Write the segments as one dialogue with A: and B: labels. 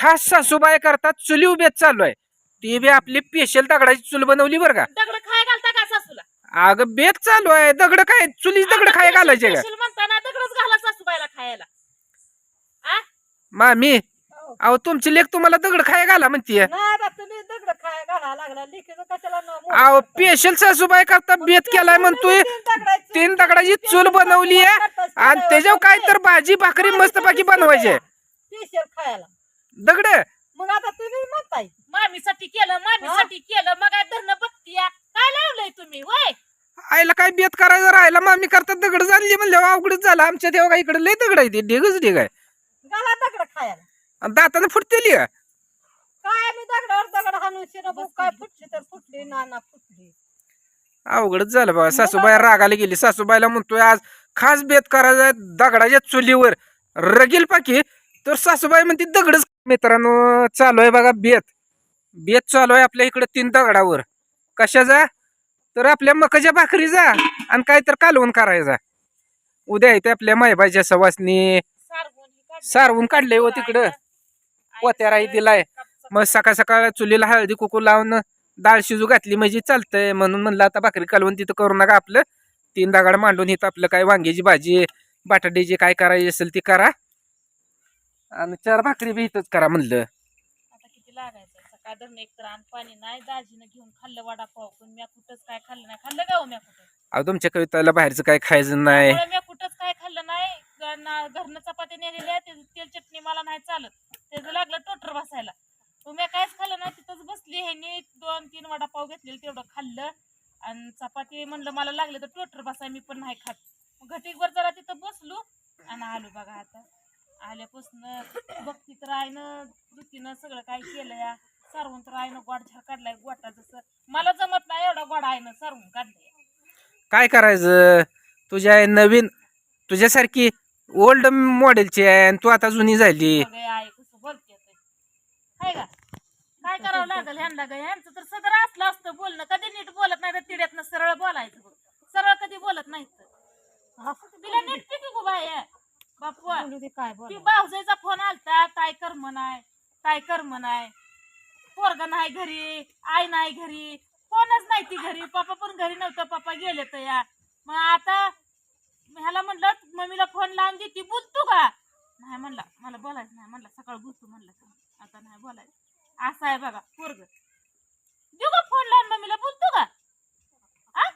A: खास सासूबाई करतात चुली उभ्यात चालू आहे. ती बी आपली पेशल दगडाची चूल बनवली बरं का.
B: दगड खाय घालता का सासूला?
A: अगं बेत चालू आहे. दगड काय चुलीच दगड
B: आता
A: खाय घालायचे का?
B: पेशील म्हणताना दगडच घाला सासूबाईला खायला.
A: मामी अहो तुमची लेख तुम्हाला दगड खाय घाला म्हणतीये.
C: नाही आता तुम्ही दगड खाय घाला लागला. लिखीचं कशाला न मोठं
A: अहो
C: करता?
A: पेशल सासूबाई करता बेत केलाय म्हणतोय.
C: तीन दगडाची-
A: तीन दगडाची चूल बनवली आहे. आणि त्याच्यावर काय तर भाजी भाकरी मस्तपैकी बनवायचे
C: पेशल खायला.
A: दगड.
C: मग आता तुम्ही म्हणताय.
B: मामीसाठी केलं मामीसाठी केलं मग काय धरणं बघतीया? काय लावलंय तुम्ही वय
A: आईला काय बेत करायचं राहिला मामी करतात दगड झाली म्हणल्यावर अवघडच झालं आमच्या तेव्हा इकडे लय दगड आहे ते ढेगच ढेग आहे.
C: दगड खायला.
A: आणि दातानं फुटतेली. का?
C: काय मी दगडावर दगड हाणून काय फुटली तर फुटली नाना फुटली.
A: अवघडच झालं बघा सासूबाई रागाला गेली. सासूबाईला म्हणतोय आज खास बेत करायचा आहे दगडाच्या चुलीवर. रगेल पाकी. तर सासूबाई म्हणते दगडच मित्रांनो चालू आहे बघा बेत. बेत चालू आहे आपल्या इकडे तीन दगडावर. कशा जा तर आपल्या मकाच्या भाकरीचा आणि काय तर कालवून करायचा. उद्या येते आपल्या मायबाईच्या सवासनी
B: सारवून हे काढलंय.
A: सारवून हो तिकडं. पोत्याराही दिलाय. मग सकाळ सकाळ चुलीला हळदी कुकू लावून डाळ शिजू घातली म्हणजे चालतंय म्हणून म्हणलं आता भाकरी कालवून तिथं करू नका आपलं. तीन दगड मांडून इथं आपलं काय वांग्याची भाजी बटाट्याची काय करायची असेल ती करा. आणि चार भाकरी बी इथंच करा म्हणलं.
B: आता किती लागायचं? सकाळ धरण एक तर आण पाणी नाही दाजीनं घेऊन खाल्लं वडापाव पण. मी कुठंच काय खाल्लं नाही. खाल्लं का हो मी कुठं?
A: अहो तुमच्या कविताला बाहेरचं काय खायचं नाही.
B: मी कुठंच काय खाल्लं नाही. घरनं घरनं चपाती नेलेल्या त्याचं तेल चटणी मला नाही चालत. त्याचं लागलं टोटर बसायला. तुम्ही काहीच खाल्लं नाही. तिथंच बसली ह्यानी दोन तीन वडापाव घेतलेले तेवढं खाल्लं. आणि चपाती म्हणलं मला लागलं तर टोटर बसाय मी पण नाही खात. मग घटीकभर जरा तिथं बसलो आणि आलो बघा आता. आल्यापासून बघती तर आईनं दुखीनं सगळं काय केलं या सारवून तर आईनं गोड झार काढलाय गोटा जसं. मला जमत नाही एवढा गोडा आईनं सारवून काढलाय.
A: काय करायचं? तुझ्या आहे नवीन तुझ्यासारखी ओल्ड मॉडेलची आहे आणि तू आता जुनी झाली.
B: आई कसं बोलते ते. हाय का? काय करावं लागेल ह्यांना ग? ह्यांचं तर सगळं असलं असतं बोलणं. कधी नीट बोलत नाही तर तिड्यातनं सरळ बोलायचं सरळ कधी बोलत नाही तिला नीट पिकी बाय बापू
C: बोलू दे काय
B: ती
C: बोल
B: भाऊजाईचा फोन आलता ताय कर म्हणाय ताय कर म्हणाय पोरग नाही घरी आई नाही घरी कोणच नाही ती घरी पप्पा पण घरी नव्हतं पप्पा गेले तर या. मग आता ह्याला म्हणलं मम्मीला फोन लावून देते बोलतो का? नाही म्हणला मला बोलायचं नाही म्हणलं सकाळ बोलतो म्हणलं आता नाही बोलायचं. असं आहे बघा पोरग. देऊ का फोन लावून मम्मीला बोलतो का आ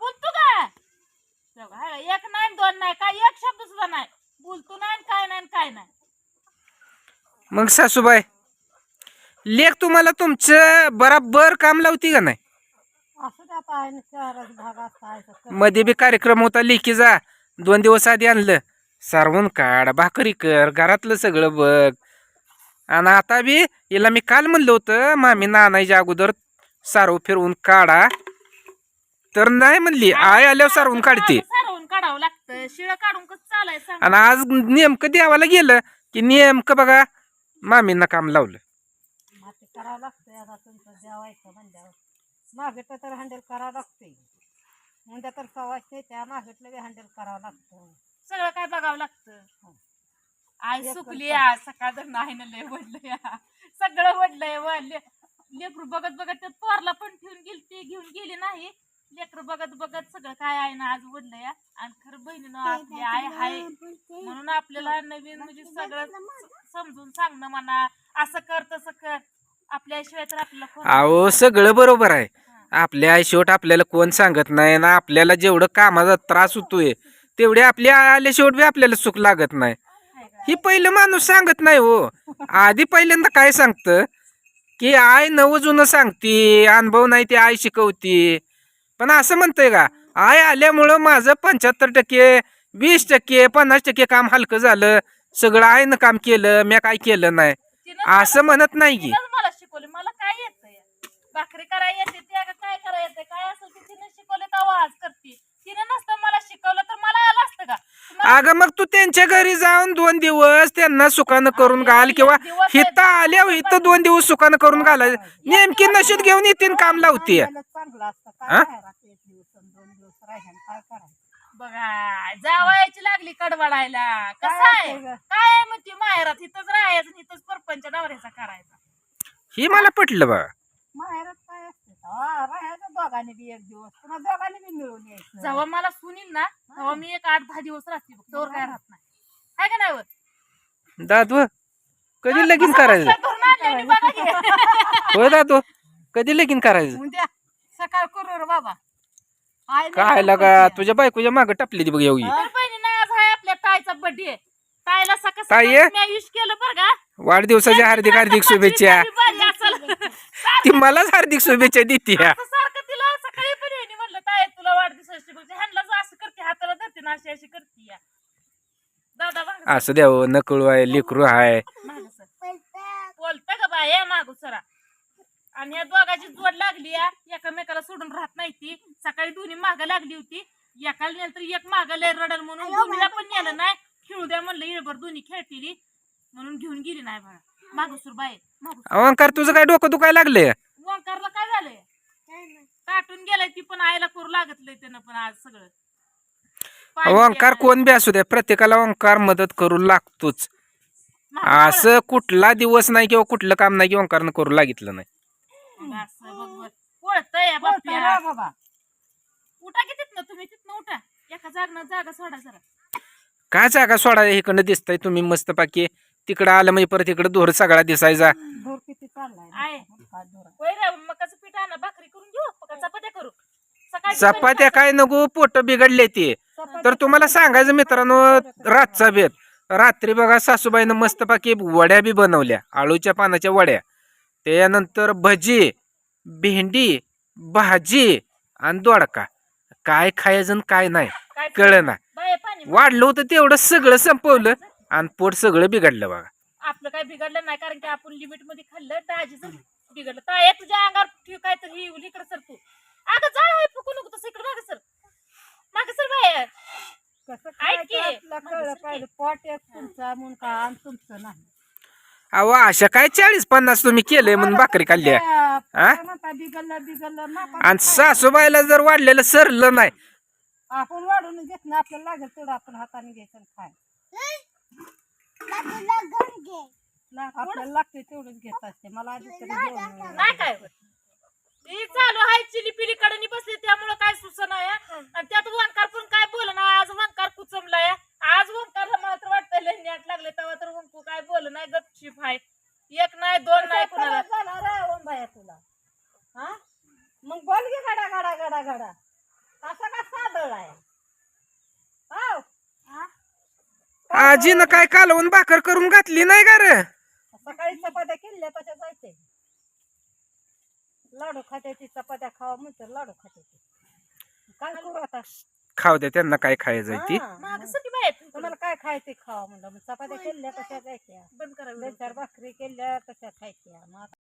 B: बोलतो का बघा, हाय का? एक नाही दोन नाही काय एक शब्द सुद्धा नाही बोलतो नाही आणि काय नाही आणि काय नाही
A: मग सासूबाई लेख तुम्हाला तुमचं बराबर काम लावती का नाही?
C: असं तर.
A: मध्ये बी कार्यक्रम होता लेकीचा दोन दिवस आधी आणलं. सारवून काढ भाकरी कर घरातलं सगळं बघ. आणि आता बी हिला मी काल म्हणलं होतं मामी नानायच्या अगोदर सारव फिरवून काढा. तर नाही म्हणली आय आल्यावर सारवून काढते.
B: सारवून काढावं लागतं. शिळ काढून कसं
A: आणि आज नेमकं द्यावाला गेलं की नेमकं बघा मामींना काम लावलं.
C: ते करावं लागतंय आता तुमचं जेवायचं म्हणल्यावर. मागेटलं तर हँडल करावं लागतंय. म्हणजे तर सवाश नाही त्या मागेटलं बी हँडल करावं लागतं.
B: सगळं काय बघावं लागतं? आई सुकली सकाळ तर नाही ना लय सगळं वडलंय व ले- लेकरू बघत बघत त्या पोरला पण ठेवून गेली ती घेऊन गेली नाही. लेकरू बघत बघत सगळं काय आहे ना आज वडलं या. आणि खरं बहिणीनं आपली आई हाय. म्हणून आपल्याला नवीन म्हणजे सगळं स- समजून सांगणं म्हणा असं कर तसं कर. आपल्याशिवाय तर आपल्याला
A: अहो सगळं बरोबर आहे. आपल्या आई शेवट आपल्याला कोण सांगत नाही ना. आपल्याला जेवढं कामाचा त्रास होतोय तेवढे आपल्या आल्या शेवट बी आपल्याला सुख लागत नाही? ही पहिलं माणूस सांगत नाही हो. आधी पहिल्यांदा काय सांगतं? की आई नवं जुनं सांगते अनुभव नाही ते आई शिकवते. पण असं म्हणतंय का? आई आल्यामुळं माझं पंच्याहत्तर टक्के वीस टक्के पन्नास टक्के काम हलकं झालं. सगळं आईनं काम केलं मी काय केलं नाही. असं म्हणत नाही की.
B: तिनंच मला शिकवले. मला काय येत भाकरी करायला येते ते अगं काय करायला येते? काय असेल ते तिने शिकवले तेव्हा आज करते. तिने नसतं मला शिकवलं तर मला आलं असतं का? तुम्हाला-
A: अगं मग तू त्यांच्या घरी जाऊन दोन दिवस त्यांना सुखानं करून घाल किंवा हिथं आल्या इथं दोन दिवस सुखानं करून घालायचं नेमकी नशीत घेऊन येतील काम लावते हा?
C: काय काय करायचं?
B: बघा जावायची लागली कडवडायला कसं
C: काय
B: आहे? काय म्हणते माहेरात इथंच राहायचं आणि इथंच परपंच
A: ही मला पटलं बा.
C: माहेरात काय असते? हा, राहायचं दोघांनी बी एक दिवस. पुन्हा दोघांनी बी मिळून यायचं.
B: जेव्हा मला सुनील ना तेव्हा मी एक आठ दहा दिवस राहते बघ. तोवर काय राहत नाही. हाय का नाही होत?
A: दादू कधी लगीन करायचं?
B: धरून आणलंय मी बघा की.
A: होय दादू कधी लगीन करायचं?
C: उद्या. सकाळ करू रे बाबा. आई
A: काय लागा. तुझ्या बायकोच्या मागे टपली ती बघ एवढी.
B: तर बहिणीनं आज आहे आपल्या ताईचा बर्थडे ताईला सकाळ
A: ताई
B: सकाळी
A: आहे?
B: मी विश केलं बरं का.
A: वाढदिवसाच्या हार्दिक हार्दिक शुभेच्छा. ती मलाच हार्दिक शुभेच्छा देते
B: असं सारखं तिला सकाळी पण येईनी म्हणलं ताई तुला वाढदिवसाची शुभेच्छा. ह्यांना जो असं करते हाताला धरते ना अशी अशी करते या. दादा मागं सर,
A: असं द्यावं नकळू आहे लेकरू आहे
B: मागं सर. बोलतं का बाय या मागू सरा आणि या दोघाची जोड लागली या एकामेकाला सोडून राहत नाही ती. सकाळी दोन्ही मागं लागली होती. एकाला नेलं तर एक मागं लय रडल म्हणून दोन्हीला पण नेलं नाही. खेळू द्या म्हणलं इळभर दोन्ही खेळतील म्हणून घेऊन गेली नाही बाळा. मागूसूर बाय मागूसूर
A: अवंकार तुझं काय डोकं दुखायला लागलंय?
B: ओंकारला काय झालंय? काटून गेलाय ती पण आईला करू लागतलंय त्यानं पण आज सगळं.
A: ओंकार. कोण बी असू द्या प्रत्येकाला ओंकार मदत करू लागतोच. असं कुठला दिवस नाही किंवा कुठलं काम नाही की ओंकारनं करू लागितलं नाही.
B: बघ असं बघ बघ. वळतंय
C: बोलता
B: बाप्या.
C: रे बाबा.
B: उठा की तिथनं तुम्ही तिथनं उठा. एका जागनं जागा सोडा जरा.
A: काय जागा सोडा इकडनं दिसतंय तुम्ही मस्त पाकी तिकडं आलं म्हणजे परत इकडं दोर सगळा दिसायचा.
C: धूर किती चाललाय.
B: आहे.
C: काय धूर. आहे?
B: होय रे मकाचं पीठ आणा भाकरी करून घेऊ का चपात्या करू. सकाळी
A: चपात्या काय नको पोट बिघडले ते. तर तुम्हाला सांगायचं मित्रांनो रातचा बेत. रात्री बघा सासूबाईनं मस्तपैकी वड्या बी बनवल्या. आळूच्या पानाच्या वड्या. त्यानंतर भजी भेंडी भाजी आणि दोडका. काय खायचं काय नाही
B: काय
A: कळना.
B: बाय पाणी
A: वाढलं होतं तेवढं सगळं संपवलं आणि पोट सगळं बिघडलं बघा.
B: आपलं काय बिघडलं नाही कारण की आपण लिमिटमध्ये खाल्लं बिघडलं. ताय तुझ्या अंगावर ठेव काय तर ही इकडे सर तू. अगं जाळ होय फुकू नको तसं इकडे मागे सर. मागे सर बाय.
C: कसं
B: ऐक की.
C: खायचं आपलं कळलं पाहिजे पोट एक तुमचा म्हणून का आणि तुमचं नाही.
A: अहो अशा काय चाळीस पन्नास तुम्ही केलंय म्हणून भाकरी हा?
C: काय म्हणता नका
A: आणि सासूबाईला जर वाढलेलं सरलं नाही.
C: आपण वाढून घेत ना आपल्याला लागेल तेवढं आपण हाताने घ्यायचं आणि खाय आपल्याला लागते तेवढंच घेत असते. मला आधी तरी जेवण मिळालं.
B: नाही काय होत. ती चालू आहे चिली पिली कडनी बसली त्यामुळे काय सुचना आणि त्यात वंकार पण काय बोल ना आज वंकार कुचमलाय. आज वंकारला मला तर वाटतंय लय नेट लागले तेव्हा तर वंकू काय बोल नाही गपशिप आहे एक नाही दोन नाही कुणाला.
C: ओंबाया तुला? हा? मग बोल घे गाडा गाडा गाडा गाडा असा का सादळ आहे? हाव.
A: आजीनं काय कालवून भाकर करून घातली नाही का रे?
C: सकाळी चपात्या केल्या तशा जायचे. लाडू खात्याची चपात्या खावा म्हणतात लाडू खात्याची. काय करू आता?
A: खाऊ द्या त्यांना काय ती?
C: हा,
B: माग
C: मग
B: सगळी बाय
C: तुम्हाला काय खायचे खावा म्हणलं मग चपात्या केल्या तशा जायच्या
B: बंद करा
C: दोन चार भाकरी केल्या तशा खायच्या मग